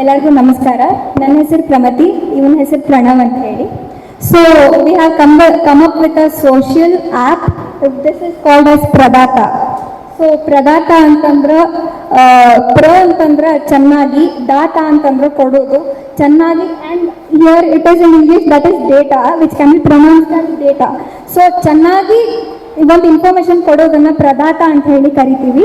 ಎಲ್ಲರಿಗೂ ನಮಸ್ಕಾರ. ನನ್ನ ಹೆಸರು ಪ್ರಮತಿ, ಇವನ ಹೆಸರು ಪ್ರಣವ್ ಅಂತ ಹೇಳಿ. So we have come come up with a social app this is called as Pradata so Pradata ಅಂತಂದ್ರೆ ಪ್ರ ಅಂತಂದ್ರೆ ಚೆನ್ನಾಗಿ ಡಾಟಾ ಅಂತಂದ್ರೆ ಕೊಡೋದು. ಚೆನ್ನಾಗಿ and here it is in English that is data which can be pronounce as data so ಚೆನ್ನಾಗಿ ಒಂದು information ಕೊಡೋದನ್ನ ಪ್ರದಾತ ಅಂತ ಹೇಳಿ ಕರಿತೀವಿ.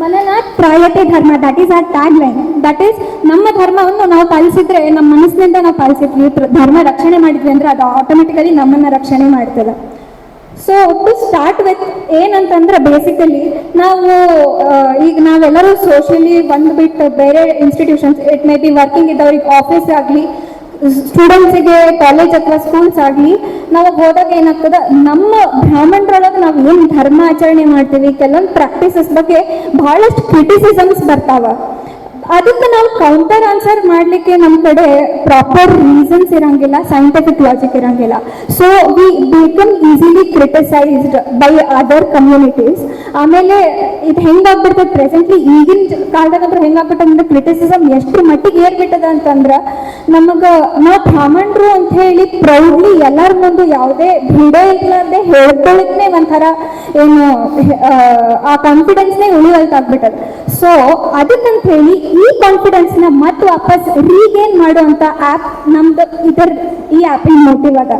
ಮನನಾಥ್ ಪ್ರಾಯತೆ ಧರ್ಮ that is our tag line that is ನಮ್ಮ ಧರ್ಮವನ್ನು ನಾವು ಪಾಲಿಸಿದ್ರೆ, ನಮ್ಮ ಮನಸ್ಸಿನಿಂದ ನಾವು ಪಾಲಿಸಿದ್ವಿ. ಧರ್ಮ ರಕ್ಷಣೆ ಮಾಡಿದ್ವಿ ಅಂದ್ರೆ ಅದು ಆಟೋಮೆಟಿಕಲಿ ನಮ್ಮನ್ನ ರಕ್ಷಣೆ ಮಾಡ್ತದೆ. ಸೊ ಟು ಸ್ಟಾರ್ಟ್ ವಿತ್ ಏನಂತಂದ್ರೆ ಬೇಸಿಕಲಿ ನಾವು ಈಗ ನಾವೆಲ್ಲರೂ ಸೋಷಿಯಲಿ ಬಂದ್ಬಿಟ್ಟು ಬೇರೆ institutions it may be working ಇದ್ದವ್ರಿಗೆ ಆಫೀಸ್ ಆಗಲಿ ಸ್ಟೂಡೆಂಟ್ಸಿಗೆ ಕಾಲೇಜ್ ಅಥವಾ ಸ್ಕೂಲ್ಸ್ ಆಗಲಿ, ನಾವು ಹೋದಾಗ ಏನಾಗ್ತದೆ, ನಮ್ಮ ಬ್ರಾಹ್ಮಣರೊಳಗೆ ನಾವು ಏನು ಧರ್ಮ ಆಚರಣೆ ಮಾಡ್ತೀವಿ, ಕೆಲವೊಂದು ಪ್ರಾಕ್ಟೀಸಸ್ ಬಗ್ಗೆ ಬಹಳಷ್ಟು ಕ್ರಿಟಿಸಿಸಮ್ಸ್ ಬರ್ತಾವ. ಅದಕ್ಕೆ ನಾವು ಕೌಂಟರ್ ಆನ್ಸರ್ ಮಾಡಲಿಕ್ಕೆ ನಮ್ಮ ಕಡೆ ಪ್ರಾಪರ್ ರೀಸನ್ಸ್ ಇರಂಗಿಲ್ಲ ಸೈಂಟಿಫಿಕ್ ಲಾಜಿಕ್ ಇರಂಗಿಲ್ಲ. So we become easily criticised by other communities ಆಮೇಲೆ ಇದು ಹೆಂಗಾಗ್ಬಿಡ್ತದೆ? ಪ್ರೆಸೆಂಟ್ಲಿ ಈಗಿನ ಕಾಲದಾಗಂದ್ರೆ ಹೆಂಗಾಗ್ಬಿಟ್ಟದ ಅಂದ್ರೆ ಕ್ರಿಟಿಸಿಸಮ್ ಎಷ್ಟು ಮಟ್ಟಿಗೆ ಏರ್ಬಿಟ್ಟದ ಅಂತಂದ್ರೆ, ನಮಗೆ ನಾವು ಬ್ರಾಹ್ಮಣರು ಅಂತ ಹೇಳಿ ಪ್ರೌಡ್ಲಿ ಎಲ್ಲರ ಮುಂದೆ ಯಾವುದೇ ಭಿಡ ಅಂತ ಹೇಳ್ಕೊಳ್ಳಿಕ್ನೆ ಒಂಥರ ಏನು, ಆ ಕಾನ್ಫಿಡೆನ್ಸ್ನೇ ಉಳಿವಲ್ತಾಗ್ಬಿಟ್ಟದ ಸೊ ಅದಕ್ಕಂತ ಹೇಳಿ ಈ ಕಾನ್ಫಿಡೆನ್ಸ್ನ ಮತ್ತೆ ವಾಪಸ್ ರೀಗೇನ್ ಮಾಡುವಂತ ಆಪ್ ನಮ್ದು ಇದರ ಈ ಆಪ್ ಮೋಟಿವ್ ಅದ.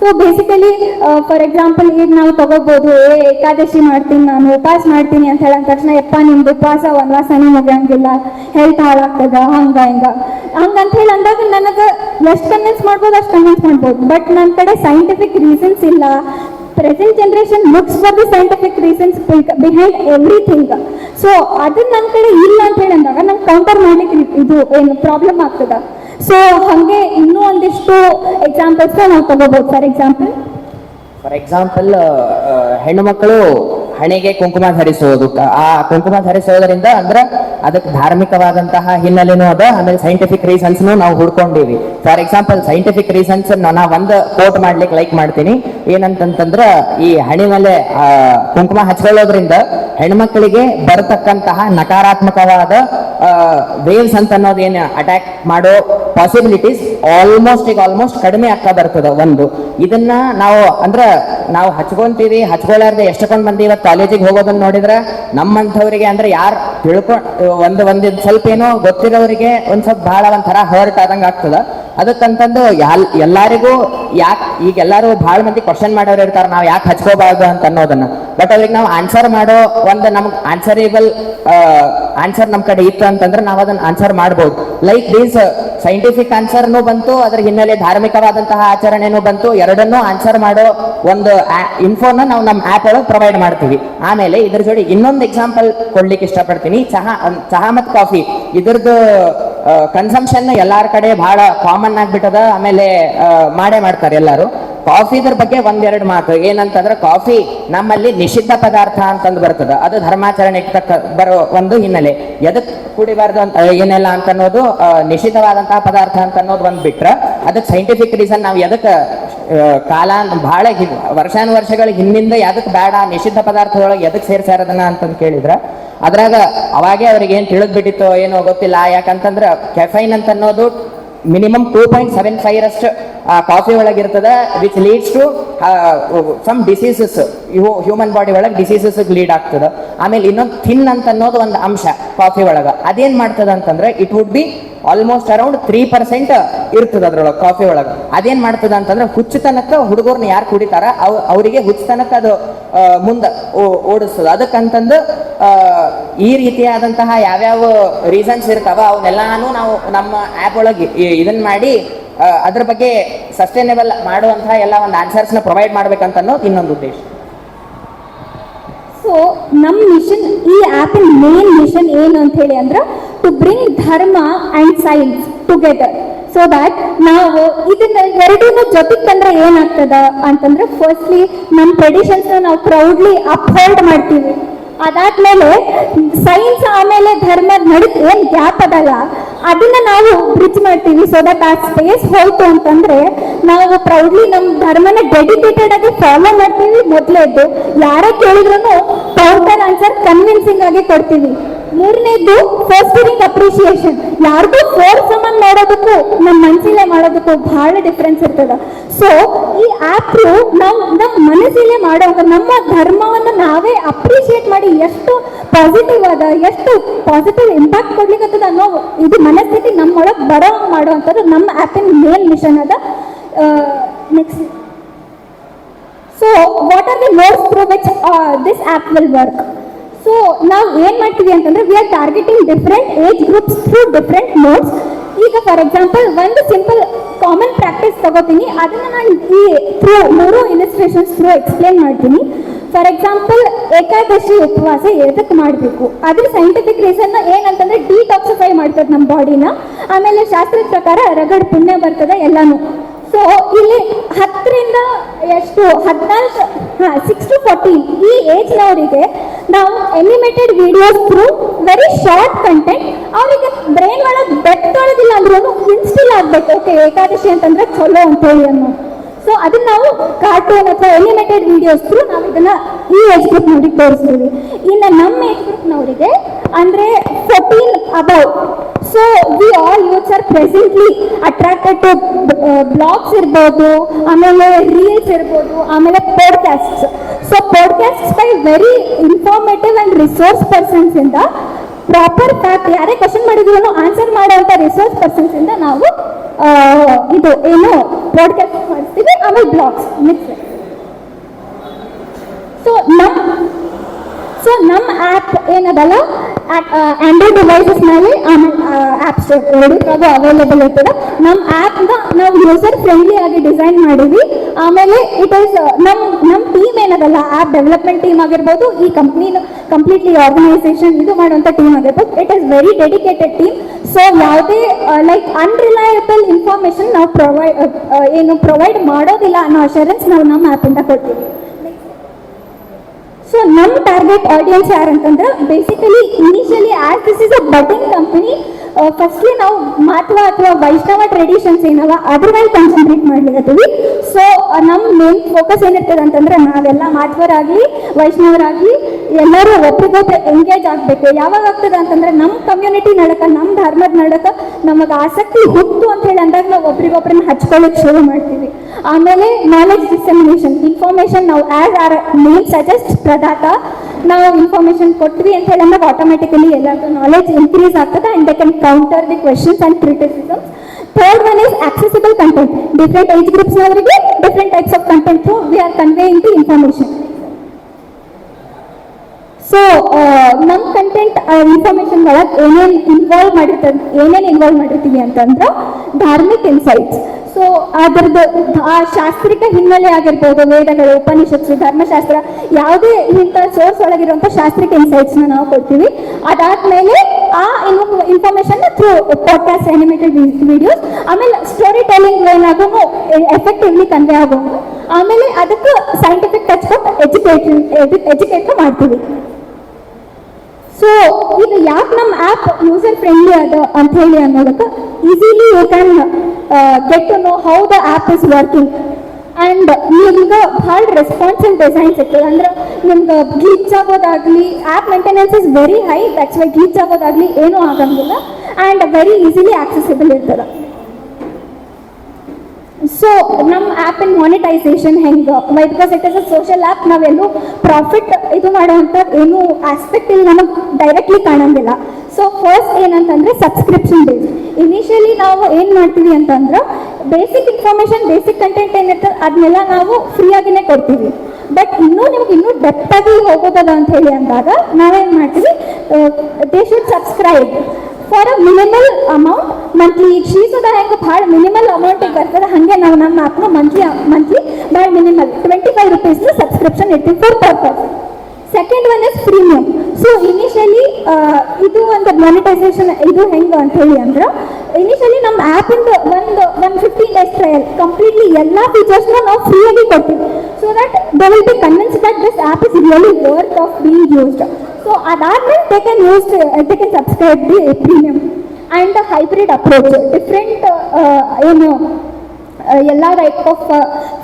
ಸೊ ಬೇಸಿಕಲಿ ಫಾರ್ ಎಕ್ಸಾಂಪಲ್ ಈಗ ನಾವು ತಗೋಬಹುದು ಏ, ಏಕಾದಶಿ ಮಾಡ್ತೀನಿ ನಾನು, ಉಪವಾಸ ಮಾಡ್ತೀನಿ ಅಂತ ಹೇಳಿದ ತಕ್ಷಣ, ಯಪ್ಪ, ನಿಮ್ದು ಉಪವಾಸ, ವನವಾಸನೇ ಮುಗಿಯಂಗಿಲ್ಲ ಹೆಲ್ತ್ ಹಾಳಾಗ್ತದ, ಹಂಗ, ಹಿಂಗ. ಹಂಗಂತ ಹೇಳಿ ಅಂದಾಗ ನನಗೆ ಎಷ್ಟು ಕನ್ವಿನ್ಸ್ ಮಾಡ್ಬೋದು, ಅಷ್ಟು ಕನ್ವಿನ್ಸ್ ಮಾಡ್ಬೋದು. ಬಟ್ ನನ್ನ ಕಡೆ ಸೈಂಟಿಫಿಕ್ ರೀಸನ್ಸ್ ಇಲ್ಲ. Present generation looks for the scientific reasons behind everything so ಅದನ್ನ ನನ್ನ ಕಡೆ ಇಲ್ಲ ಅಂತ ಹೇಳಿ ಅಂದಾಗ ನಂಗೆ ಕೌಂಟರ್ ಮಾಡಲಿಕ್ಕೆ ಇದು ಏನು ಪ್ರಾಬ್ಲಮ್ ಆಗ್ತದ. ಸೊ ಹಾಗೆ ಇನ್ನೂ ಒಂದಿಷ್ಟು ಎಕ್ಸಾಂಪಲ್ಸ್ ನಾವು ತಗೋಬಹುದು ಫಾರ್ ಎಕ್ಸಾಂಪಲ್ ಫಾರ್ ಎಕ್ಸಾಂಪಲ್ ಹೆಣ್ಣು ಮಕ್ಕಳು ಹಣೆಗೆ ಕುಂಕುಮ ಧರಿಸುವುದು. ಆ ಕುಂಕುಮ ಧರಿಸೋದ್ರಿಂದ ಅಂದ್ರ ಅದಕ್ಕೆ ಧಾರ್ಮಿಕವಾದಂತಹ ಹಿನ್ನೆಲೆನೂ ಅದ ಆಮೇಲೆ ಸೈಂಟಿಫಿಕ್ ರೀಸನ್ಸ್ ನಾವು ಹುಡ್ಕೊಂಡಿವಿ. ಫಾರ್ ಎಕ್ಸಾಂಪಲ್ ಸೈಂಟಿಫಿಕ್ ರೀಸನ್ಸ್ ನಾ ಒಂದು ಕೋಟ್ ಮಾಡ್ಲಿಕ್ಕೆ ಲೈಕ್ ಮಾಡ್ತೀನಿ. ಏನಂತಂತಂದ್ರ ಈ ಹಣೆ ಮೇಲೆ ಆ, ಕುಂಕುಮ ಹಚ್ಕೊಳ್ಳೋದ್ರಿಂದ ಹೆಣ್ಮಕ್ಳಿಗೆ ಬರತಕ್ಕಂತಹ ನಕಾರಾತ್ಮಕವಾದ ವೇವ್ಸ್ ಅಂತ ಅನ್ನೋದೇನು ಅಟ್ಯಾಕ್ ಮಾಡೋ ಪಾಸಿಬಿಲಿಟೀಸ್ ಆಲ್ಮೋಸ್ಟ್ ಈಗ ಆಲ್ಮೋಸ್ಟ್ ಕಡಿಮೆ ಆಗ್ತಾ ಬರ್ತದೆ ಒಂದು. ಇದನ್ನ ನಾವು ಅಂದ್ರೆ ನಾವು ಹಚ್ಕೊಂತೀವಿ, ಹಚ್ಕೊಳ್ಳಾರ್ದೆ ಎಷ್ಟೊಂದ್ ಮಂದಿ ಇವತ್ತು ಕಾಲೇಜಿಗೆ ಹೋಗೋದನ್ನ ನೋಡಿದ್ರೆ ನಮ್ಮಂಥವ್ರಿಗೆ ಅಂದ್ರೆ ಯಾರು ತಿಳ್ಕೊಂಡ್ ಒಂದು ಒಂದು ಸ್ವಲ್ಪ ಏನೋ ಗೊತ್ತಿರೋರಿಗೆ ಒಂದ್ ಸ್ವಲ್ಪ ಬಹಳ ಒಂಥರ ಹರ್ಟ್ ಆದಂಗೆ ಆಗ್ತದ. ಅದಕ್ಕಂತಂದು ಯಾಲ್ ಎಲ್ಲರಿಗೂ ಯಾಕೆ ಈಗ ಎಲ್ಲರೂ ಬಹಳ ಮಂದಿ ಕ್ವಶನ್ ಮಾಡೋರು ಇರ್ತಾರೆ, ನಾವು ಯಾಕೆ ಹಚ್ಕೋಬಾರ್ದು ಅಂತ ಅನ್ನೋದನ್ನ. ಬಟ್ ಅವ್ರಿಗೆ ನಾವು ಆನ್ಸರ್ ಮಾಡೋ ಒಂದು ನಮ್ಗೆ ಆನ್ಸರೇಬಲ್ ಆನ್ಸರ್ ನಮ್ಮ ಕಡೆ ಇತ್ತು ಅಂತಂದ್ರೆ ನಾವು ಅದನ್ನ ಆನ್ಸರ್ ಮಾಡ್ಬೋದು. ಲೈಕ್ ದೀಸ್ ಸೈಂಟಿಫಿಕ್ ಆನ್ಸರ್ನು ಬಂತು, ಅದ್ರ ಹಿನ್ನೆಲೆ ಧಾರ್ಮಿಕವಾದಂತಹ ಆಚರಣೆನೂ ಬಂತು. ಎರಡನ್ನೂ ಆನ್ಸರ್ ಮಾಡೋ ಒಂದು ಇನ್ಫೋನ ನಾವು ನಮ್ಮ ಆಪ್ ಒಳಗೆ ಪ್ರೊವೈಡ್ ಮಾಡ್ತೀವಿ. ಆಮೇಲೆ ಇದ್ರ ಜೋಡಿ ಇನ್ನೊಂದು ಎಕ್ಸಾಂಪಲ್ ಕೊಡ್ಲಿಕ್ಕೆ ಇಷ್ಟಪಡ್ತೀನಿ. ಚಹಾ ಚಹಾ ಮತ್ತು ಕಾಫಿ ಇದ್ರದ್ದು ಕನ್ಸಂಪ್ಷನ್ ಎಲ್ಲಾರ ಕಡೆ ಬಹಳ ಕಾಮನ್ ಆಗ್ಬಿಟ್ಟದ. ಆಮೇಲೆ ಮಾಡೇ ಮಾಡ್ತಾರೆ ಎಲ್ಲಾರು. ಕಾಫಿದ್ರ ಬಗ್ಗೆ ಒಂದೆರಡು ಮಾತು. ಏನಂತಂದ್ರೆ ಕಾಫಿ ನಮ್ಮಲ್ಲಿ ನಿಷಿದ್ಧ ಪದಾರ್ಥ ಅಂತಂದು ಬರ್ತದ. ಅದು ಧರ್ಮಾಚರಣೆ ತಕ್ಕ ಬರೋ ಒಂದು ಹಿನ್ನೆಲೆ. ಎದಕ್ ಕುಡಿಬಾರ್ದು ಅಂತ, ಏನೆಲ್ಲ ಅಂತ ಅನ್ನೋದು ನಿಷಿದ್ಧವಾದಂತಹ ಪದಾರ್ಥ ಅಂತ ಅನ್ನೋದು ಒಂದ್ ಬಿಟ್ರ ಅದಕ್ಕೆ ಸೈಂಟಿಫಿಕ್ ರೀಸನ್ ನಾವು ಎದಕ್ ಕಾಲ ಬಹಳ ವರ್ಷಾನು ವರ್ಷಾನುವರ್ಷಗಳ ಹಿಂದಿಂದ ಯಾವ್ದಕ್ ಬೇಡ ನಿಷಿದ್ಧ ಪದಾರ್ಥದೊಳಗೆ ಎದಕ್ ಸೇರ್ಸಾರದನ್ನ ಅಂತಂದು ಕೇಳಿದ್ರ. ಅದ್ರಾಗ ಅವಾಗೆ ಅವ್ರಿಗೆ ಏನು ತಿಳಿದ್ಬಿಟ್ಟಿತ್ತು ಏನೋ ಗೊತ್ತಿಲ್ಲ, ಯಾಕಂತಂದ್ರೆ ಕೆಫೈನ್ ಅಂತ ಅನ್ನೋದು minimum two point seven five ಅಷ್ಟು ಕಾಫಿ ಒಳಗೆ ಇರ್ತದೆ which leads to some diseases human body ಒಳಗೆ ಡಿಸೀಸಸ್ ಲೀಡ್ ಆಗ್ತದೆ. ಆಮೇಲೆ ಇನ್ನೊಂದು ಥಿನ್ ಅಂತ ಅನ್ನೋದು ಒಂದು ಅಂಶ ಕಾಫಿ ಒಳಗೆ. ಅದೇನ್ ಮಾಡ್ತದೆ ಅಂತಂದ್ರೆ it would be almost around three percent ಇರ್ತದೆ ಅದ್ರೊಳಗೆ ಕಾಫಿ ಒಳಗೆ. ಅದೇನ್ ಮಾಡ್ತದೆ ಅಂತಂದ್ರೆ ಹುಚ್ಚುತನಕ್ಕೆ ಹುಡುಗರ್ನ ಯಾರು ಕುಡಿತಾರ, ಅವ್, ಅವರಿಗೆ ಹುಚ್ಚುತನಕ್ಕೆ ಅದು ಮುಂದೆ ಓಡಿಸ್ತದೆ. ಅದಕ್ಕಂತಂದು ಈ ರೀತಿಯಾದಂತಹ ಯಾವ್ಯಾವ ರೀಸನ್ಸ್ ಇರ್ತಾವ, ಅವನ್ನೆಲ್ಲಾನು ನಾವು ನಮ್ಮ ಆ್ಯಪ್ ಒಳಗೆ ಇದನ್ನ ಮಾಡಿ ಅದ್ರ ಬಗ್ಗೆ ಸಸ್ಟೈನೇಬಲ್ ಮಾಡುವಂತಹ ಎಲ್ಲ ಒಂದು ಆನ್ಸರ್ಸ್ನ ಪ್ರೊವೈಡ್ ಮಾಡ್ಬೇಕಂತ ಅನ್ನೋದು ಇನ್ನೊಂದು ಉದ್ದೇಶ. ಸೊ ನಮ್ಮ ಮಿಷನ್ ಈ ಆ್ಯಪಿನ ಮೇನ್ ಮಿಷನ್ ಏನು ಅಂತ ಹೇಳಿ ಅಂದ್ರೆ to bring dharma and science together so that ನಾವು ಇದನ್ನ ಎರಡೂ ಜೊತೆಗೆ ತಂದ್ರೆ ಏನಾಗ್ತದ ಅಂತಂದ್ರೆ ಫಸ್ಟ್ಲಿ ನಮ್ಮ ಟ್ರೆಡಿಷನ್ಸ್ನ ನಾವು ಪ್ರೌಡ್ಲಿ ಅಪ್ಹೋಲ್ಡ್ ಮಾಡ್ತೀವಿ. ಅದಾದ್ಮೇಲೆ ಸೈನ್ಸ್ ಆಮೇಲೆ ಧರ್ಮದ ನಡುಕ್ ಏನ್ ಗ್ಯಾಪ್ ಅದಲ್ಲ, ಅದನ್ನ ನಾವು ಬ್ರಿಡ್ಜ್ ಮಾಡ್ತೀವಿ ಸೊ ದಟ್ ಆ ಸ್ಪೇಸ್ ಹೋಯ್ತು ಅಂತಂದ್ರೆ ನಾವು ಪ್ರೌಡ್ಲಿ ನಮ್ಮ ಧರ್ಮನ ಡೆಡಿಕೇಟೆಡ್ ಆಗಿ ಫಾಲೋ ಮಾಡ್ತೀವಿ ಮೊದಲೇದ್ದು ಯಾರೇ ಕೇಳಿದ್ರು ಪೌರ್ಟರ್ ಆನ್ಸರ್ ಕನ್ವಿನ್ಸಿಂಗ್ ಆಗಿ ಕೊಡ್ತೀವಿ. ಮೂರನೇದ್ದು ಫೋಸ್ಟರಿಂಗ್ ಅಪ್ರಿಸಿಯೇಷನ್ ಯಾರಿಗೂ ಫೋರ್ಸ್ ಸಮನ್ ಮಾಡೋದಕ್ಕೂ ನಮ್ಮ ಮನಸ್ಸಿಲ್ಲೇ ಮಾಡೋದಕ್ಕೂ ಬಹಳ ಡಿಫ್ರೆನ್ಸ್ ಇರ್ತದ. ಸೊ ಈ ಆಪ್ ನಾವು ನಮ್ಮ ಮನಸ್ಸಿಲ್ಲೇ ಮಾಡೋವಾಗ ನಮ್ಮ ಧರ್ಮವನ್ನು ನಾವೇ ಅಪ್ರಿಷಿಯೇಟ್ ಮಾಡಿ ಎಷ್ಟು ಪಾಸಿಟಿವ್ ಅದ, ಎಷ್ಟು ಪಾಸಿಟಿವ್ ಇಂಪ್ಯಾಕ್ಟ್ ಕೊಡ್ಲಿಕ್ಕತ್ತದ ಅನ್ನೋ ಇದು ಮನಸ್ಥಿತಿ ನಮ್ಮೊಳಗೆ ಬರೋ ಮಾಡೋ ಅಂಥದ್ದು ನಮ್ಮ ಆ್ಯಪಿನ ಮೇನ್ ಮಿಷನ್ ಅದ. Next so what are the modes through which this app will work so ನಾವು ಏನು ಮಾಡ್ತೀವಿ ಅಂತಂದ್ರೆ we are targeting different age groups through different modes ಈಗ ಫಾರ್ ಎಕ್ಸಾಂಪಲ್ ಒಂದು ಸಿಂಪಲ್ ಕಾಮನ್ ಪ್ರಾಕ್ಟೀಸ್ ತಗೋತೀನಿ. ಅದನ್ನ ನಾನು ಈ ಥ್ರೂ ಮೂರು ಇಲಿಸ್ಟ್ರೇಷನ್ಸ್ ಥ್ರೂ ಎಕ್ಸ್ಪ್ಲೇನ್ ಮಾಡ್ತೀನಿ. ಫಾರ್ ಎಕ್ಸಾಂಪಲ್ ಏಕಾದಶಿ ಉಪವಾಸ ಎದಕ್ಕೆ ಮಾಡಬೇಕು? ಅದ್ರ ಸೈಂಟಿಫಿಕ್ ರೀಸನ್ ಏನಂತಂದ್ರೆ ಡಿಟಾಕ್ಸಿಫೈ ಮಾಡ್ತದೆ ನಮ್ಮ ಬಾಡಿನ ಆಮೇಲೆ ಶಾಸ್ತ್ರದ ಪ್ರಕಾರ ರಗಡ್ ಪುಣ್ಯ ಬರ್ತದೆ ಎಲ್ಲಾನು. ಸೊ ಇಲ್ಲಿ ಹತ್ತರಿಂದ ಎಷ್ಟು, ಹದಿನಾಲ್ಕು ಸಿಕ್ಸ್ ಟು ಫೋರ್ಟೀನ್ ಈ ಏಜ್ನವರಿಗೆ ನಾವು animated videos through very short content ಅವರಿಗೆ ಬ್ರೈನ್ ಒಳಗೆ ಡೆಪ್ತ್ ಒಳಗಿಲ್ಲ ಅಂದ್ರೂ ಇನ್ಸ್ಟಿಲ್ ಆಗ್ಬೇಕು. ಓಕೆ ಏಕಾದಶಿ ಅಂತಂದ್ರೆ ಚಲೋ ಅಂತೇಳಿ ಅನ್ನೋ. ಸೊ ಅದನ್ನ ನಾವು ಕಾರ್ಟೂನ್ ಅಥವಾ ಎನಿಮೇಟೆಡ್ ವಿಡಿಯೋಸ್ ಥ್ರೂ ನಾವು ಇದನ್ನ ಈ ಏಜ್ ನೋಡಿ ತೋರಿಸ್ತೀವಿ. ಇನ್ನು ನಮ್ಮ ಏಜ್ ಗ್ರೂಪ್ನವರಿಗೆ ಅಂದರೆ fourteen above so we all youths are presently attracted to blogs ಇರ್ಬೋದು, ಆಮೇಲೆ ರೀಲ್ಸ್ ಇರ್ಬೋದು, ಆಮೇಲೆ podcasts so podcasts by very informative and resource persons ಇಂದ ಪ್ರಾಪರ್ ಫ್ಯಾಕ್ಟ್ ಯಾರೇ ಕ್ವಶನ್ ಮಾಡಿದ್ರು ಆನ್ಸರ್ ಮಾಡುವಂಥ ರಿಸೋರ್ಸ್ ಪರ್ಸನ್ಸ್ ಇಂದ ನಾವು ಇದು ಏನು ಪಾಡ್ಕಾಸ್ಟ್ ಮಾಡ್ತೀವಿ, ಆಮೇಲೆ ಬ್ಲಾಗ್ಸ್ ಮಿಕ್ಸ್ ಸೊ ನಮ್ಮ ಸೊ ನಮ್ಮ ಆ್ಯಪ್ ಏನದಲ್ಲ? ಆಂಡ್ರಾಯ್ಡ್ ಡಿವೈಸಸ್ನಲ್ಲಿ ಆ್ಯಪ್ ಸ್ಟೋರ್ ಅದು ಅವೈಲೇಬಲ್ ಇರ್ತದೆ. ನಮ್ಮ ಆ್ಯಪ್ನ ನಾವು ಯೂಸರ್ ಫ್ರೆಂಡ್ಲಿ ಆಗಿ ಡಿಸೈನ್ ಮಾಡಿದ್ವಿ. ಆಮೇಲೆ ಇಟ್ ಈಸ್ ನಮ್ಮ ನಮ್ಮ ಟೀಮ್ ಏನದಲ್ಲ? ಆ್ಯಪ್ ಡೆವಲಪ್ಮೆಂಟ್ ಟೀಮ್ ಆಗಿರ್ಬೋದು, ಈ ಕಂಪ್ನಿನ ಕಂಪ್ಲೀಟ್ಲಿ ಆರ್ಗನೈಸೇಷನ್ ಇದು ಮಾಡುವಂಥ ಟೀಮ್ ಆಗಿರ್ಬೋದು. It is very dedicated team so ಯಾವುದೇ ಲೈಕ್ ಅನ್ರಿಲಯಬಲ್ ಇನ್ಫಾರ್ಮೇಷನ್ ನಾವು ಪ್ರೊವೈಡ್ ಏನು ಪ್ರೊವೈಡ್ ಮಾಡೋದಿಲ್ಲ ಅನ್ನೋ ಅಶೂರೆನ್ಸ್ ನಾವು ನಮ್ಮ ಆ್ಯಪಿಂದ ಕೊಡ್ತೀವಿ. ಸೊ ನಮ್ಮ ಟಾರ್ಗೆಟ್ ಆಡಿಯನ್ಸ್ ಯಾರು ಅಂತಂದ್ರೆ basically initially as this is a button company firstly ನಾವು ಮಾತ್ವ ಅಥವಾ ವೈಷ್ಣವ ಟ್ರೆಡಿಷನ್ಸ್ ಏನವ ಅದ್ರ ಮೇಲೆ ಕಾನ್ಸಂಟ್ರೇಟ್ ಮಾಡ್ಲಿಕ್ಕೆ ಸೊ ನಮ್ಮ ಮೇನ್ ಫೋಕಸ್ ಏನಿರ್ತದೆ ಅಂತಂದ್ರೆ ನಾವೆಲ್ಲ ಮಾತ್ವರಾಗಿ, ವೈಷ್ಣವರಾಗಿ ಎಲ್ಲರೂ ಒಬ್ರಿಗೊಬ್ರು ಎಂಗೇಜ್ ಆಗಬೇಕು. ಯಾವಾಗ ಆಗ್ತದೆ ಅಂತಂದ್ರೆ ನಮ್ಮ ಕಮ್ಯುನಿಟಿ ನಡಕ ನಮ್ಮ ಧರ್ಮದ ನಡಕ ನಮಗೆ ಆಸಕ್ತಿ ಹುಟ್ಟು ಅಂತ ಹೇಳಿ ಅಂದಾಗ ನಾವು ಒಬ್ರಿಗೊಬ್ರನ್ನ ಹಚ್ಕೊಳ್ಳೋಕೆ ಶುರು ಮಾಡ್ತೀವಿ. ಆಮೇಲೆ ನಾಲೆಜ್ ಡಿಸಮಿನೇಷನ್ ಇನ್ಫಾರ್ಮೇಶನ್ ನಾವು ಆಸ್ ಆರ್ ನೇಮ್ ಸಜೆಸ್ಟ್ ಪ್ರದಾತ ನಾವು ಇನ್ಫಾರ್ಮೇಶನ್ ಕೊಟ್ವಿ ಅಂತ ಹೇಳಿ ಅಂದಾಗ ಆಟೋಮೆಟಿಕಲಿ ಎಲ್ಲರದ್ದು ನಾಲೆಜ್ ಇನ್ಕ್ರೀಸ್ ಆಗ್ತದೆ and they can counter the questions and criticisms third one is accessible content different age ಗ್ರೂಪ್ಸ್ನವರಿಗೆ different types of content we are conveying the information so ನಮ್ಮ content information ಒಳಗೆ ಏನೇನು involve ಮಾಡಿರ್ತ, ಏನೇನು involve ಮಾಡಿರ್ತೀವಿ ಅಂತಂದ್ರೆ ಧಾರ್ಮಿಕ್ insights so ಅದರದ್ದು ಆ ಶಾಸ್ತ್ರಿಕ ಹಿನ್ನೆಲೆ ಆಗಿರ್ಬೋದು, ವೇದಗಳು ಉಪನಿಷತ್ತು ಧರ್ಮಶಾಸ್ತ್ರ, ಯಾವುದೇ ಇಂಥ ಸೋರ್ಸ್ ಒಳಗಿರುವಂಥ ಶಾಸ್ತ್ರಿಕ ಇನ್ಸೈಟ್ಸ್ನ ನಾವು ಕೊಡ್ತೀವಿ. ಅದಾದ್ಮೇಲೆ ಆ information through podcast animated videos ಆಮೇಲೆ ಸ್ಟೋರಿ ಟೆಲ್ಲಿಂಗ್ ಏನಾಗೂ ಎಫೆಕ್ಟಿವ್ಲಿ ಕನ್ವೆ ಆಗೋದು ಆಮೇಲೆ ಅದಕ್ಕೆ ಸೈಂಟಿಫಿಕ್ ಟಚ್ ಕೊಟ್ಟು ಎಜುಕೇಟ್ ಎಜುಕೇಟ್ ಮಾಡ್ತೀವಿ. ಸೊ ಇದು ಯಾಕೆ ನಮ್ಮ ಆ್ಯಪ್ ಯೂಸರ್ ಫ್ರೆಂಡ್ಲಿ ಅದ ಅಂತ ಹೇಳಿ ಅನ್ನೋದಕ್ಕೆ easily you can get to know how the app is working and ನಿಮ್ಗೆ ಭಾಳ ರೆಸ್ಪಾನ್ಸಿವ್ ಡಿಸೈನ್ಸ್ ಇರ್ತದೆ. ಅಂದ್ರೆ ನಿಮ್ಗೆ glitch ಆಗೋದಾಗಲಿ app maintenance is very high that's why glitch ಆಗೋದಾಗಲಿ ಏನೂ ಆಗಂಗಿಲ್ಲ. ಆ್ಯಂಡ್ ವೆರಿ ಈಸಿಲಿ ಆಕ್ಸೆಸಿಬಲ್ ಇರ್ತದೆ. ಸೊ ನಮ್ಮ ಆ್ಯಪಿನ ಮಾನಿಟೈಸೇಷನ್ ಹೆಂಗೆ? Why because it is a social app ನಾವೆಲ್ಲೂ profit ಇದು ಮಾಡೋವಂಥದ್ದು ಏನು ಆಸ್ಪೆಕ್ಟ್ ಇಲ್ಲಿ ನಮಗೆ ಡೈರೆಕ್ಟ್ಲಿ ಕಾಣಂಗಿಲ್ಲ. ಸೊ ಫಸ್ಟ್ ಏನಂತಂದರೆ ಸಬ್ಸ್ಕ್ರಿಪ್ಷನ್ ಬೇಸ್ ಇನಿಷಿಯಲಿ ನಾವು ಏನು ಮಾಡ್ತೀವಿ ಅಂತಂದ್ರೆ ಬೇಸಿಕ್ ಇನ್ಫಾರ್ಮೇಷನ್ ಬೇಸಿಕ್ ಕಂಟೆಂಟ್ ಏನಿರ್ತದೆ ಅದನ್ನೆಲ್ಲ ನಾವು ಫ್ರೀಯಾಗಿನೇ ಕೊಡ್ತೀವಿ. ಬಟ್ ಇನ್ನೂ ನಿಮ್ಗೆ ಇನ್ನೂ ಡೆಪ್ತ್ ಆಗಿ ಹೋಗೋದದ ಅಂತ ಹೇಳಿ ಅಂದಾಗ ನಾವೇನು ಮಾಡ್ತೀವಿ? They should subscribe for a minimal amount monthly ಈಗ ಅದ ಹೆಂಗೆ ಭಾಳ ಮಿನಿಮಲ್ ಅಮೌಂಟಿಗೆ ಬರ್ತದೆ, ಹಾಗೆ ನಾವು ನಮ್ಮ ಆ್ಯಪ್ನ ಮಂತ್ಲಿ ಮಂತ್ಲಿ ಭಾಳ minimal twenty five rupees subscription ಇರ್ತೀವಿ for purpose second one is premium so initially ಇದು ಒಂದು ಮಾನಿಟೈಸೇಷನ್ ಇದು ಹೆಂಗೆ ಅಂತ ಹೇಳಿ ಅಂದ್ರೆ ಇನಿಷಿಯಲಿ ನಮ್ಮ ಆ್ಯಪಿಂದ ಒಂದು ಒಂದು ಫಿಫ್ಟೀನ್ ಡೇಸ್ ಟ್ರಯಲ್ ಕಂಪ್ಲೀಟ್ಲಿ ಎಲ್ಲ ಫೀಚರ್ಸ್ನ ನಾವು ಫ್ರೀಯಾಗಿ ಕೊಡ್ತೀವಿ. So that they will be convince that this app is really worth of being used so ಅದಾದ್ಮೇಲೆ they can use they can subscribe the premium and hybrid approach different ಏನು ಎಲ್ಲ type of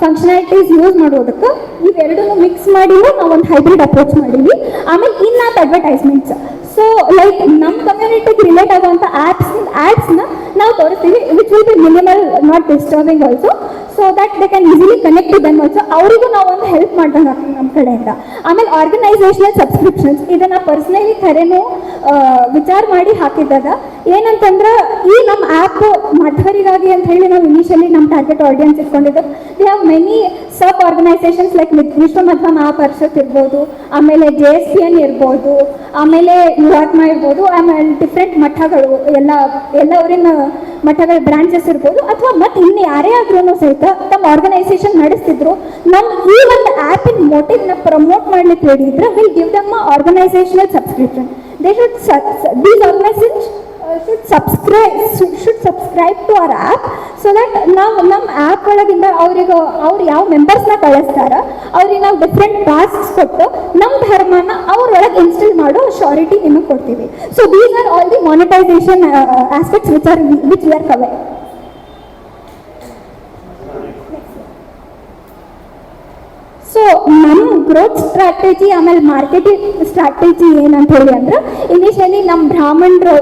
functionalities use ಮಾಡೋದಕ್ಕೆ ಇವೆರಡನ್ನೂ mix ಮಾಡಿನೂ ನಾವು ಒಂದು hybrid approach ಮಾಡೀವಿ. ಆಮೇಲೆ in app advertisements so like ನಮ್ಮ ಕಮ್ಯುನಿಟಿಗೆ ರಿಲೇಟ್ ಆಗುವಂಥ ಆ್ಯಪ್ಸ್ ಆ್ಯಪ್ಸ್ನ ನಾವು ತೋರಿಸ್ತೀವಿ which will be minimal not disturbing also so that they can easily connect to them also ಅವರಿಗೂ ನಾವು ಒಂದು ಹೆಲ್ಪ್ ಆಗ್ತದೆ ನಮ್ಮ ಕಡೆಯಿಂದ. ಆಮೇಲೆ ಆರ್ಗನೈಸೇಷನಲ್ ಸಬ್ಸ್ಕ್ರಿಪ್ಷನ್ಸ್ ಇದನ್ನು ಪರ್ಸ್ನಲಿ ಖರೇನು ವಿಚಾರ ಮಾಡಿ ಹಾಕಿದ್ದದ. ಏನಂತಂದ್ರೆ, ಈ ನಮ್ಮ ಆ್ಯಪ್ ಮಧ್ವರಿಗಾಗಿ ಅಂತ ಹೇಳಿ ನಾವು ಇನಿಷಿಯಲಿ ನಮ್ಮ target audience ಇಟ್ಕೊಂಡಿದ್ದು. We have many sub organisations like Vishwa Madhva Mahaparishat ಇರ್ಬೋದು, ಆಮೇಲೆ ಜೆ ಎಸ್ ಪಿ ಎನ್ ಇರ್ಬೋದು, ಆಮೇಲೆ ಯುವಾತ್ಮ ಇರ್ಬೋದು ಆಮೇಲೆ ಡಿಫ್ರೆಂಟ್ ಮಠಗಳು, ಎಲ್ಲ ಎಲ್ಲ ಊರಿನ ಮಠಗಳ ಬ್ರಾಂಚಸ್ ಇರ್ಬೋದು. ಅಥವಾ ಮತ್ತೆ ಇನ್ನು ಯಾರೇ ಆದ್ರೂ ಸಹಿತ ತಮ್ಮ ಆರ್ಗನೈಸೇಷನ್ ನಡೆಸ್ತಿದ್ರು ನಮ್ಮ ಈ ಒಂದು ಆ್ಯಪಿನ ಮೋಟಿವ್ನ ಪ್ರಮೋಟ್ ಮಾಡ್ಲಿಕ್ಕೆ ಹೇಳಿದ್ರೆ will give them organisational subscription they should these organisation should subscribe should subscribe to our app so that ನಾವು ನಮ್ಮ ಆ್ಯಪ್ ಒಳಗಿಂದ ಅವ್ರಿಗೆ, ಅವ್ರು ಯಾವ ಮೆಂಬರ್ಸ್ನ ಕಳಿಸ್ತಾರ, ಅವ್ರಿಗೆ ನಾವು ಡಿಫ್ರೆಂಟ್ ಟಾಸ್ಕ್ಸ್ ಕೊಟ್ಟು ನಮ್ಮ ಧರ್ಮನ ಮಾಡೋ ಶಾರಿಟಿ ನಿಮಗೆ ಕೊಡ್ತೀವಿ. So these are all the monetisation aspects which are which we R cover so ನಮ್ಮ ಗ್ರೋತ್ ಸ್ಟ್ರಾಟಜಿ ಆಮೇಲೆ ಮಾರ್ಕೆಟಿಂಗ್ ಸ್ಟ್ರಾಟಜಿ ಏನಂತ ಹೇಳಿ ಅಂದ್ರೆ ಇನಿಷಿಯಲಿ ನಮ್ಮ ಬ್ರಾಹ್ಮಣರು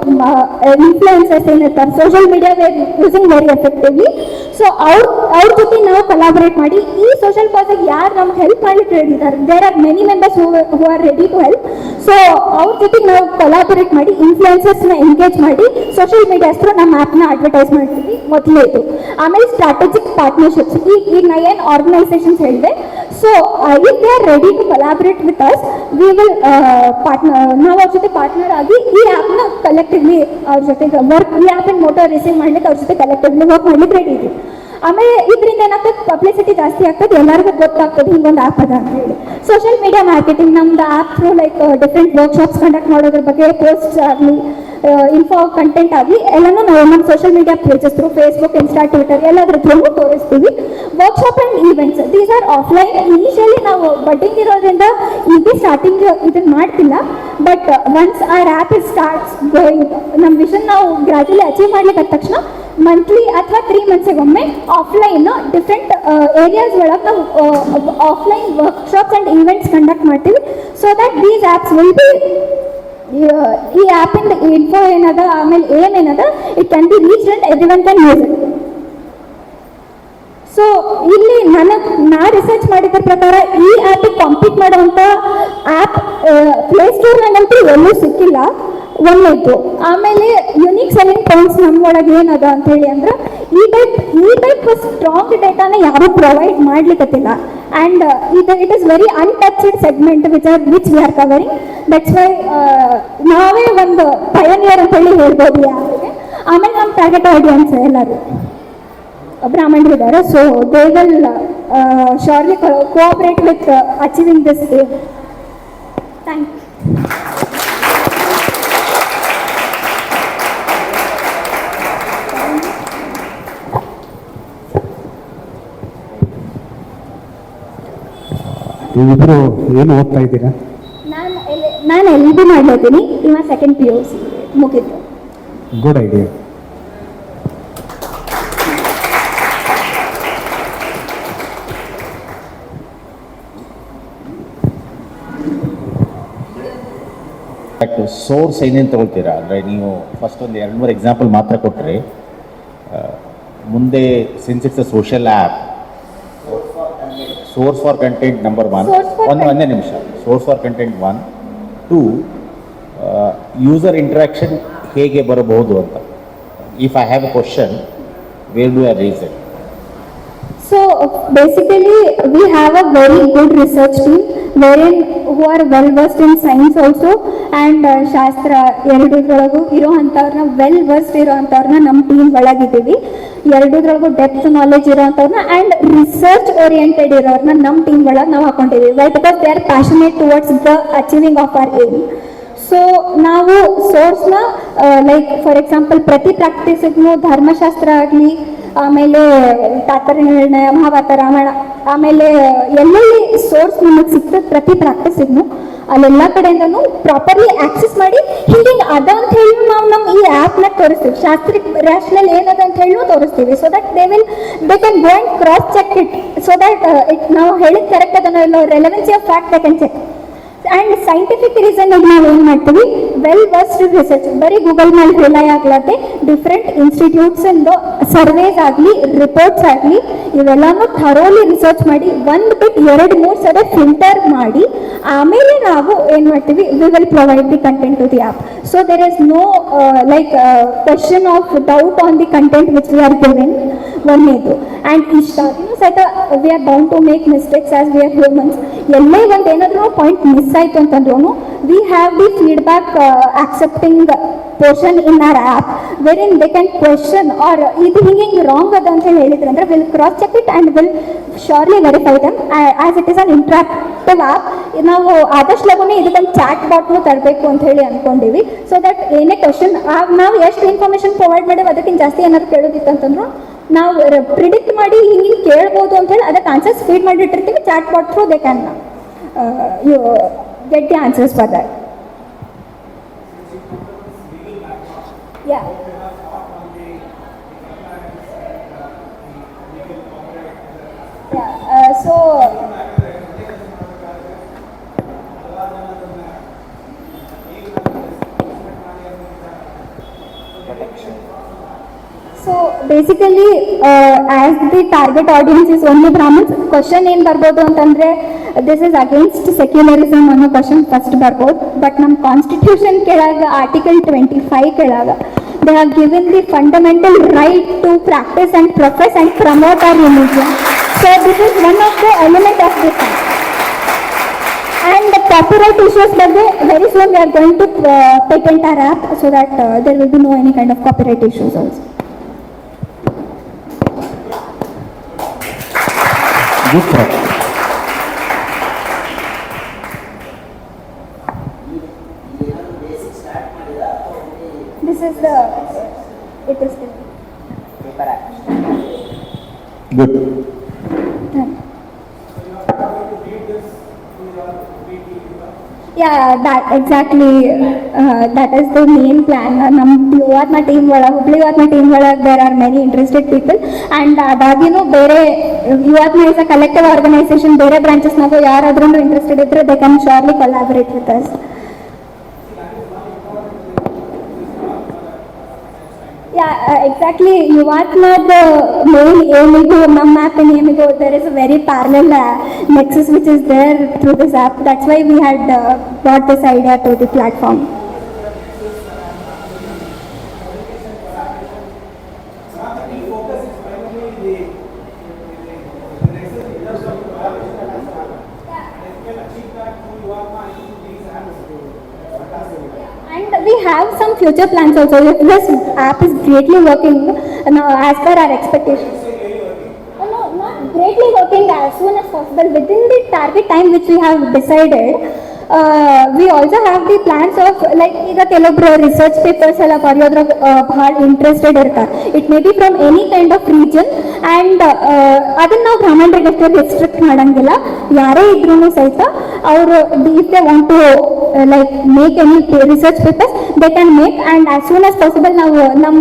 ಇನ್ಫ್ಲೂಯೆನ್ಸಸ್ ಏನಿರ್ತಾರೆ social media wear using very effectively so ಅವ್ರ ಅವ್ರ ಜೊತೆ ನಾವು ಕಲಾಬರೇಟ್ ಮಾಡಿ, ಈ ಸೋಷಿಯಲ್ ಕಾಸಿಗೆ ಯಾರು ನಮ್ಗೆ ಹೆಲ್ಪ್ ಮಾಡ್ಲಿಕ್ಕೆ ready there are many members who are ready to help so ಅವ್ರ ಜೊತೆ ನಾವು ಕೊಲಾಬರೇಟ್ ಮಾಡಿ ಇನ್ಫ್ಲೂಯೆನ್ಸಸ್ನ ಎಂಗೇಜ್ ಮಾಡಿ ಸೋಷಿಯಲ್ ಮೀಡಿಯಾ ಹತ್ರ ನಮ್ಮ ಆ್ಯಪ್ನ ಅಡ್ವರ್ಟೈಸ್ ಮಾಡ್ತೀವಿ ಮೊದಲೇ ಇದು ಆಮೇಲೆ ಸ್ಟ್ರಾಟಜಿಕ್ ಪಾರ್ಟ್ನರ್ಶಿಪ್ಸ್ ಈಗ ಈಗ ನಾ ಏನು ಆರ್ಗನೈಸೇಷನ್ಸ್ ಹೇಳಿದೆ? So if they are ready to collaborate with us we will partner ನಾವು ಅವ್ರ ಜೊತೆ ಪಾರ್ಟ್ನರ್ ಆಗಿ ಈ ಆ್ಯಪ್ನ ಕಲೆಕ್ಟಿವ್ಲಿ ಅವ್ರ ಜೊತೆಗೆ ವರ್ಕ್ ಈ ಆ್ಯಪಿನ ಮೋಟೋ ರಿಸೀವ್ ಮಾಡ್ಲಿಕ್ಕೆ ಅವ್ರ ಜೊತೆ ಕಲೆಕ್ಟಿವ್ಲಿ ವರ್ಕ್ ಮಾಡ್ಲಿಕ್ಕೆ ರೆಡಿ ಇದ್ದೀವಿ ಆಮೇಲೆ ಇದರಿಂದ ಏನಾಗ್ತದೆ? ಪಬ್ಲಿಸಿಟಿ ಜಾಸ್ತಿ ಆಗ್ತದೆ, ಎಲ್ಲರಿಗೂ ಗೊತ್ತಾಗ್ತದೆ ಹಿಂಗೊಂದು ಆ್ಯಪ್ ಅದ ಅಂತ ಹೇಳಿ. ಸೋಷಿಯಲ್ ಮೀಡಿಯಾ ಮಾರ್ಕೆಟಿಂಗ್ ನಮ್ದು app through like different workshops conduct ಮಾಡೋದ್ರ ಬಗ್ಗೆ ಪೋಸ್ಟ್ ಆಗಲಿ ಇನ್ಫೋ ಕಂಟೆಂಟ್ ಆಗಲಿ, ಎಲ್ಲನೂ ನಾವು ನಮ್ಮ social media pages through Facebook Insta Twitter ಎಲ್ಲದ್ರ ಥ್ರೂ ತೋರಿಸ್ತೀವಿ. Workshop and events these are offline initially ನಾವು ಬಡ್ಡಿಂಗ್ ಇರೋದ್ರಿಂದ ಈಗ ಸ್ಟಾರ್ಟಿಂಗ್ ಇದನ್ನು ಮಾಡ್ತಿಲ್ಲ. But once our app is starts going ನಮ್ಮ ವಿಷನ್ ನಾವು ಗ್ರಾಜುಲಿ ಅಚೀವ್ ಮಾಡ್ಲಿಕ್ಕೆ ತಕ್ಷಣ ಮಂತ್ಲಿ ಅಥವಾ ತ್ರೀ ಮಂತ್ಸಿಗೆ ಒಮ್ಮೆ ಆಫ್ಲೈನ್ ಡಿಫ್ರೆಂಟ್ ಏರಿಯಾಸ್ ಒಳಗೆ offline workshops and events conduct ಮಾಡ್ತೀವಿ. So that these apps will be ಈ ಆ್ಯಪಿಂದ ಇನ್ಫೋ ಏನದ, ಆಮೇಲೆ ಏನೇನದ it can be reach and every one can use so ಇಲ್ಲಿ ನನಗೆ, ನಾ ರಿಸರ್ಚ್ ಮಾಡಿದ ಪ್ರಕಾರ ಈ ಆ್ಯಪಿಗೆ ಕಾಂಪೀಟ್ ಮಾಡುವಂಥ ಆ್ಯಪ್ ಪ್ಲೇಸ್ಟೋರ್ನಾಗಂತೂ ಎಲ್ಲೂ ಸಿಕ್ಕಿಲ್ಲ. ಒಂದನೇದು ಆಮೇಲೆ ಯುನಿಕ್ ಸೆಲ್ಲಿಂಗ್ ಪಾಯಿಂಟ್ಸ್ ನಮ್ಮೊಳಗೆ ಏನದ ಅಂತ ಹೇಳಿ ಅಂದ್ರೆ ಈ ಟೈಪ್ ಈ ಟೈಪ್ ಸ್ಟ್ರಾಂಗ್ ಡೇಟಾನ ಯಾರು ಪ್ರೊವೈಡ್ ಮಾಡ್ಲಿಕ್ಕತ್ತಿಲ್ಲ ಆ್ಯಂಡ್ ಇದು it is very untouched segment which are which we are covering that's why ನಾವೇ ಒಂದು ಪಯನಿಯರ್ ಅಂತ ಹೇಳಿ ಹೇಳ್ಬೋದು ಯಾರಿಗೆ. ಆಮೇಲೆ ನಮ್ಮ ಟಾರ್ಗೆಟ್ ಆಡಿಯನ್ಸ್ ಎಲ್ಲರೂ. ಬ್ರಾಹ್ಮಣರು ಇದ್ದಾರೆ so they will surely cooperate with achieving this thank you ನೀವಿಬ್ರು ಏನು ಓದ್ತಾ ಇದ್ದೀರಾ? ನಾನು ಎಲ್ ನಾನು ಎಲ್ ಬಿ ಮಾಡ್ಲತ್ತೀನಿ ಇವ ಸೆಕೆಂಡ್ ಪಿ ಯು ಸಿ ಮುಗಿತು. ಗುಡ್ ಐಡಿಯಾ ಸೋರ್ಸ್ ಏನೇನು ತಗೊಳ್ತೀರಾ? ಅಂದರೆ ನೀವು ಫಸ್ಟ್ ಒಂದು ಎರಡು ಮೂರು ಎಕ್ಸಾಂಪಲ್ ಮಾತ್ರ ಕೊಟ್ಟರೆ ಮುಂದೆ since it's a social app source for content number one Source for ಒಂದು ಒಂದೇ ನಿಮಿಷ source for content one two user interaction ಹೇಗೆ ಬರಬಹುದು ಅಂತ. If I have a question where do I raise it So basically, we have a very good research team wherein who are well versed in science also and uh, ಶಾಸ್ತ್ರ ಎರಡರೊಳಗೂ ಇರೋ ಅಂಥವ್ರನ್ನ well versed ಇರೋ ಅಂಥವ್ರನ್ನ ನಮ್ಮ team ಒಳಗಿದ್ದೀವಿ ಎರಡರೊಳಗೂ depth knowledge ಇರೋಂಥವ್ರನ್ನ ಆ್ಯಂಡ್ ರಿಸರ್ಚ್ ಓರಿಯೆಂಟೆಡ್ ಇರೋರ್ನ ನಮ್ಮ ಟೀಮ್ ಒಳಗೆ ನಾವು ಹಾಕೊಂಡಿದ್ದೀವಿ why because they are passionate towards the achieving of our aim so ನಾವು ಸೋರ್ಸ್ನ ಲೈಕ್ ಫಾರ್ ಎಕ್ಸಾಂಪಲ್ ಪ್ರತಿ ಪ್ರಾಕ್ಟೀಸಿಗೂ ಧರ್ಮಶಾಸ್ತ್ರ ಆಗಲಿ, ಆಮೇಲೆ ತಾತರ ನಿರ್ಣಯ ಮಹಾಭಾರತ, ರಾಮಾಯಣ, ಆಮೇಲೆ ಎಲ್ಲೆಲ್ಲಿ ಸೋರ್ಸ್ ನಮಗೆ ಸಿಗ್ತದೆ ಪ್ರತಿ ಪ್ರಾಕ್ಟೀಸಿಗೂ ಅಲ್ಲೆಲ್ಲ ಕಡೆಯಿಂದನೂ ಪ್ರಾಪರ್ಲಿ ಆಕ್ಸೆಸ್ ಮಾಡಿ ಹಿಂಗೆ ಅದ ಅಂತ ಹೇಳಿ ನಾವು ನಮ್ಮ ಈ ಆ್ಯಪ್ನ ತೋರಿಸ್ತೀವಿ. ಶಾಸ್ತ್ರೀಯ ರ್ಯಾಷನಲ್ ಏನದ ಅಂತ ಹೇಳಿ ತೋರಿಸ್ತೀವಿ. So that they will they can go and cross check it so that it ನಾವು ಹೇಳಿದ ಕರೆಕ್ಟ್ ಅದನ್ನ relevancy of fact they can check and scientific reason ನಾವು ಏನು ಮಾಡ್ತೀವಿ? ವೆಲ್ ವರ್ಸ್ಡ್ ರಿಸರ್ಚ್ ಬರೀ ಗೂಗಲ್ ಮೇಲೆ ರಿಲೈ ಆಗ್ಲತ್ತೆ ಡಿಫ್ರೆಂಟ್ ಇನ್ಸ್ಟಿಟ್ಯೂಟ್ಸ್ ಇಂದ ಸರ್ವೇಸ್ ಆಗಲಿ ರಿಪೋರ್ಟ್ಸ್ ಆಗಲಿ, ಇವೆಲ್ಲಾನು ಥರೋಲಿ ರಿಸರ್ಚ್ ಮಾಡಿ, ಒಂದು ಬಿಟ್ಟು ಎರಡು ಮೂರು ಸಲ ಫಿಲ್ಟರ್ ಮಾಡಿ, ಆಮೇಲೆ ನಾವು ಏನು ಮಾಡ್ತೀವಿ? We will provide the content to the app so there is no like question of doubt on the content which we are giving ಒಂದೇದು and ಸಹಿತ we are bound to make mistakes as we are humans ಎಲ್ಲೇ ಒಂದು ಏನಾದರೂ point miss ಆಯಿತು ಅಂತಂದ್ರೂ we have the feedback accepting portion in our app where in they can question our ಇದು ಹಿಂಗೆ ಹಿಂಗೆ wrong ಅದ ಅಂತ ಹೇಳಿ ಹೇಳಿದ್ರೆ ಅಂದ್ರೆ will cross check it and will surely verify them as it is an interactive app ನಾವು ಆದಷ್ಟು ಲಗುನೇ ಇದಕ್ಕೊಂದು ಚಾಟ್ ಬಾಟ್ನು ತರಬೇಕು ಅಂತ ಹೇಳಿ ಅನ್ಕೊಂಡಿವಿ. ಸೊ ದಟ್ ಏನೇ ಕ್ವಶನ್ ನಾವು ಎಷ್ಟು ಇನ್ಫಾರ್ಮೇಷನ್ ಪ್ರೊವೈಡ್ ಮಾಡೇವೆ ಅದಕ್ಕಿಂತ ಜಾಸ್ತಿ ಏನಾದ್ರು ಕೇಳೋದಿತ್ತು ಅಂತಂದ್ರು ನಾವು ಪ್ರಿಡಿಕ್ಟ್ ಮಾಡಿ ಹಿಂಗೆ ಕೇಳ್ಬೋದು ಅಂತ ಹೇಳಿ ಅದಕ್ಕೆ answers feed ಮಾಡಿಟ್ಟಿರ್ತೀವಿ. Chat bot through they can you get the answers for that yeah Yeah, uh, so So basically, uh, as the target audience is only Brahmins, question ಏನ್ ಬರ್ಬೋದು ಅಂತಂದ್ರೆ ದಿಸ್ ಇಸ್ ಅಗೇನ್ಸ್ಟ್ ಸೆಕ್ಯುಲರಿಸಮ್ ಅನ್ನೋ question first ಬರ್ಬೋದು but ನಮ್ಮ constitution ಕೆಳಗ article twenty five ಕೆಳಗ they are given the fundamental right to practise and profess and promote our religion so this is one of the element of this And the copyright issues ಬಗ್ಗೆ very soon we are going to uh, patent our app so that uh, there will be no any kind of copyright issues also. Good thought This is the, it is the, good yeah, that exactly, uh, that is the main plan. ನಮ್ಮ Yuvatma team ಒಳಗೆ Hubli team, ಒಳಗೆ there are many interested people and ಅದಾಗಿನೂ ಬೇರೆ Yuvatma is a collective organisation ಬೇರೆ ಬ್ರಾಂಚಸ್ನಾಗೂ ಯಾರಾದ್ರೂ interested ಇದ್ರೆ they can surely collaborate with us Yeah, uh, exactly. You are not the main amigo, mum app and amigo. There is a very parallel uh, nexus which is there through this app. That's why we had uh, brought this idea to the platform. Future plans also. This app is greatly working uh, now as per our expectations. Uh, No, not greatly working as soon as possible within the target time which we have decided. Uh, we also have the plans of like ಈಗ ಕೆಲವೊಬ್ರು research papers ಎಲ್ಲ ಬರೆಯೋದ್ರಾಗ ಭಾಳ interested ಇರ್ತಾರೆ it may be from any kind of region and ಅದನ್ನ ನಾವು ಬ್ರಾಹ್ಮಣರಿಗೆ ಅಷ್ಟೇ ರಿಸ್ಟ್ರಿಕ್ಟ್ ಮಾಡಂಗಿಲ್ಲ ಯಾರೇ ಇದ್ರೂ ಸಹಿತ ಅವರು if they want to like make any research papers they can make and as soon as possible ನಾವು ನಮ್ಮ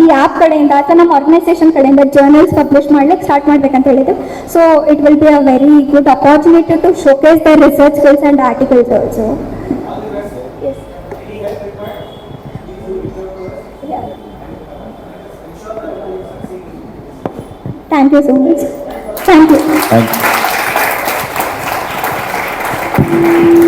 ಈ ಆ್ಯಪ್ ಕಡೆಯಿಂದ ಅಥವಾ ನಮ್ಮ ಆರ್ಗನೈಸೇಷನ್ ಕಡೆಯಿಂದ ಜರ್ನಲ್ಸ್ ಪಬ್ಲಿಷ್ ಮಾಡ್ಲಿಕ್ಕೆ ಸ್ಟಾರ್ಟ್ ಮಾಡ್ಬೇಕಂತ ಹೇಳಿದ್ರು so it will be a very good opportunity to showcase the research skills and also. yes. Yeah. Thank you so much. Thank you. Thank you.